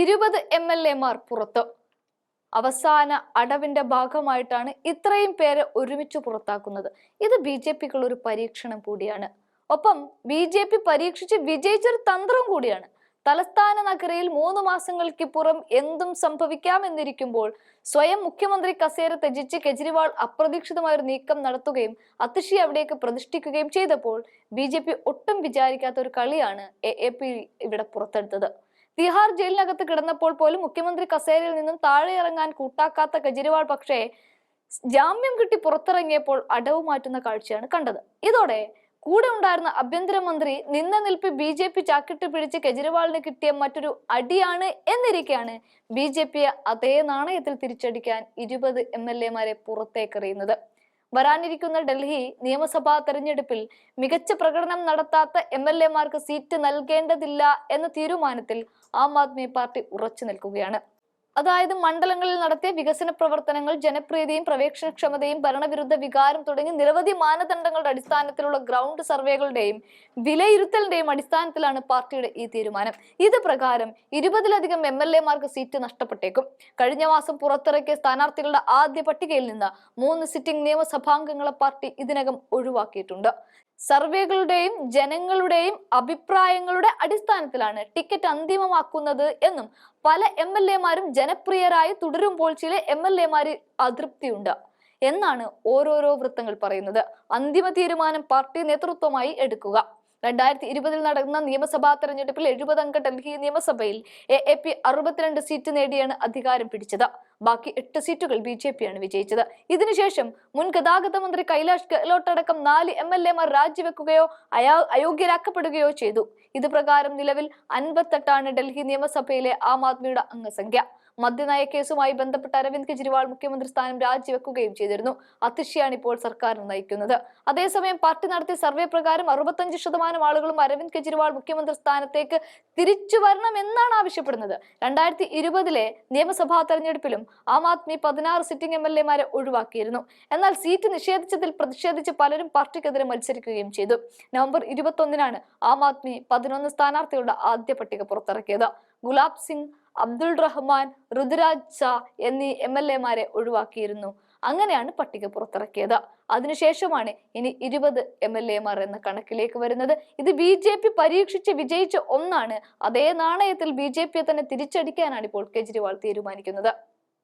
ഇരുപത് M L എമാർ പുറത്ത്. അവസാന അടവിന്റെ ഭാഗമായിട്ടാണ് ഇത്രയും പേരെ ഒരുമിച്ച് പുറത്താക്കുന്നത്. ഇത് ബി ജെ പിക്കുള്ള ഒരു പരീക്ഷണം കൂടിയാണ്. ഒപ്പം ബി ജെ പി പരീക്ഷിച്ച് വിജയിച്ചൊരു തന്ത്രം കൂടിയാണ്. തലസ്ഥാന നഗരയിൽ മൂന്ന് മാസങ്ങൾക്കിപ്പുറം എന്തും സംഭവിക്കാമെന്നിരിക്കുമ്പോൾ സ്വയം മുഖ്യമന്ത്രി കസേര ത്യജിച്ച് കെജ്രിവാൾ അപ്രതീക്ഷിതമായ ഒരു നീക്കം നടത്തുകയും അതിഷി അവിടേക്ക് പ്രതിഷ്ഠിക്കുകയും ചെയ്തപ്പോൾ ബി ഒട്ടും വിചാരിക്കാത്ത ഒരു കളിയാണ് എ ഇവിടെ പുറത്തെടുത്തത്. തിഹാർ ജയിലിനകത്ത് കിടന്നപ്പോൾ പോലും മുഖ്യമന്ത്രി കസേരയിൽ നിന്നും താഴെ ഇറങ്ങാൻ കൂട്ടാക്കാത്ത കെജ്രിവാൾ പക്ഷേ ജാമ്യം കിട്ടി പുറത്തിറങ്ങിയപ്പോൾ അടവ് മാറ്റുന്ന കാഴ്ചയാണ് കണ്ടത്. ഇതോടെ കൂടെ ഉണ്ടായിരുന്ന ആഭ്യന്തരമന്ത്രി നിന്ന നിൽപ്പ് ബി ജെ പി ചാക്കിട്ട് പിടിച്ച് കെജ്രിവാളിന് കിട്ടിയ മറ്റൊരു അടിയാണ് എന്നിരിക്കെയാണ് ബി ജെ പിയെ അതേ നാണയത്തിൽ തിരിച്ചടിക്കാൻ ഇരുപത് എം എൽ എമാരെ പുറത്തേക്കെറിയുന്നത്. വരാനിരിക്കുന്ന ഡൽഹി നിയമസഭാ തെരഞ്ഞെടുപ്പിൽ മികച്ച പ്രകടനം നടത്താത്ത എം എൽ എമാർക്ക് സീറ്റ് നൽകേണ്ടതില്ല എന്ന തീരുമാനത്തിൽ ആം ആദ്മി പാർട്ടി ഉറച്ചു നിൽക്കുകയാണ്. അതായത് മണ്ഡലങ്ങളിൽ നടത്തിയ വികസന പ്രവർത്തനങ്ങൾ ജനപ്രീതിയും പ്രവേശനക്ഷമതയും ഭരണവിരുദ്ധ വികാരം തുടങ്ങി നിരവധി മാനദണ്ഡങ്ങളുടെ അടിസ്ഥാനത്തിലുള്ള ഗ്രൗണ്ട് സർവേകളുടെയും വിലയിരുത്തലിന്റെയും അടിസ്ഥാനത്തിലാണ് പാർട്ടിയുടെ ഈ തീരുമാനം. ഇത് പ്രകാരം ഇരുപതിലധികം എം എൽ എമാർക്ക് സീറ്റ് നഷ്ടപ്പെട്ടേക്കും. കഴിഞ്ഞ മാസം പുറത്തിറക്കിയ സ്ഥാനാർത്ഥികളുടെ ആദ്യ പട്ടികയിൽ നിന്ന് മൂന്ന് സിറ്റിംഗ് നിയമസഭാംഗങ്ങളെ പാർട്ടി ഇതിനകം ഒഴിവാക്കിയിട്ടുണ്ട്. സർവേകളുടെയും ജനങ്ങളുടെയും അഭിപ്രായങ്ങളുടെ അടിസ്ഥാനത്തിലാണ് ടിക്കറ്റ് അന്തിമമാക്കുന്നത് എന്നും പല എം എൽ എമാരും ജനപ്രിയരായി തുടരുമ്പോൾ ചില എം എൽ എമാരിൽ അതൃപ്തിയുണ്ട് എന്നാണ് ഓരോരോ വൃത്തങ്ങൾ പറയുന്നത്. അന്തിമ തീരുമാനം പാർട്ടി നേതൃത്വമായി എടുക്കുക. രണ്ടായിരത്തി ഇരുപതിൽ നടന്ന നിയമസഭാ തെരഞ്ഞെടുപ്പിൽ എഴുപത് അംഗ ഡൽഹി നിയമസഭയിൽ എ എ പി അറുപത്തിരണ്ട് സീറ്റ് നേടിയാണ് അധികാരം പിടിച്ചത്. ബാക്കി എട്ട് സീറ്റുകൾ ബി ജെ പിയാണ് വിജയിച്ചത്. ഇതിനുശേഷം മുൻ ഗതാഗത മന്ത്രി കൈലാഷ് ഗെഹ്ലോട്ട് അടക്കം നാല് എം എൽ എമാർ രാജിവെക്കുകയോ അയാ അയോഗ്യരാക്കപ്പെടുകയോ ചെയ്തു. ഇത് പ്രകാരം നിലവിൽ അൻപത്തെട്ടാണ് ഡൽഹി നിയമസഭയിലെ ആം ആദ്മിയുടെ അംഗസംഖ്യ. മദ്യനയ കേസുമായി ബന്ധപ്പെട്ട് അരവിന്ദ് കെജ്രിവാൾ മുഖ്യമന്ത്രി സ്ഥാനം രാജിവെക്കുകയും ചെയ്തിരുന്നു. അതിഷിയാണ് ഇപ്പോൾ സർക്കാർ നയിക്കുന്നത്. അതേസമയം പാർട്ടി നടത്തിയ സർവേ പ്രകാരം അറുപത്തഞ്ച് ശതമാനം ആളുകളും അരവിന്ദ് കെജ്രിവാൾ മുഖ്യമന്ത്രി സ്ഥാനത്തേക്ക് തിരിച്ചു വരണം എന്നാണ് ആവശ്യപ്പെടുന്നത്. രണ്ടായിരത്തി ഇരുപതിലെ നിയമസഭാ തെരഞ്ഞെടുപ്പിലും ആം ആദ്മി പതിനാറ് സിറ്റിംഗ് എം എൽ എമാരെ ഒഴിവാക്കിയിരുന്നു. എന്നാൽ സീറ്റ് നിഷേധിച്ചതിൽ പ്രതിഷേധിച്ച് പലരും പാർട്ടിക്കെതിരെ മത്സരിക്കുകയും ചെയ്തു. നവംബർ ഇരുപത്തൊന്നിനാണ് ആം ആദ്മി പതിനൊന്ന് സ്ഥാനാർത്ഥികളുടെ ആദ്യ പട്ടിക പുറത്തിറക്കിയത്. ഗുലാബ് സിംഗ് അബ്ദുൾ റഹ്മാൻ ഋതുരാജ് ഷാ എന്നീ എം എൽ എമാരെ ഒഴിവാക്കിയിരുന്നു. അങ്ങനെയാണ് പട്ടിക പുറത്തിറക്കിയത്. അതിനുശേഷമാണ് ഇനി ഇരുപത് എം എൽ എമാർ എന്ന കണക്കിലേക്ക് വരുന്നത്. ഇത് ബി ജെ പി പരീക്ഷിച്ച് വിജയിച്ച ഒന്നാണ്. അതേ നാണയത്തിൽ ബി ജെ പിയെ തന്നെ തിരിച്ചടിക്കാനാണ് ഇപ്പോൾ കെജ്രിവാൾ തീരുമാനിക്കുന്നത്.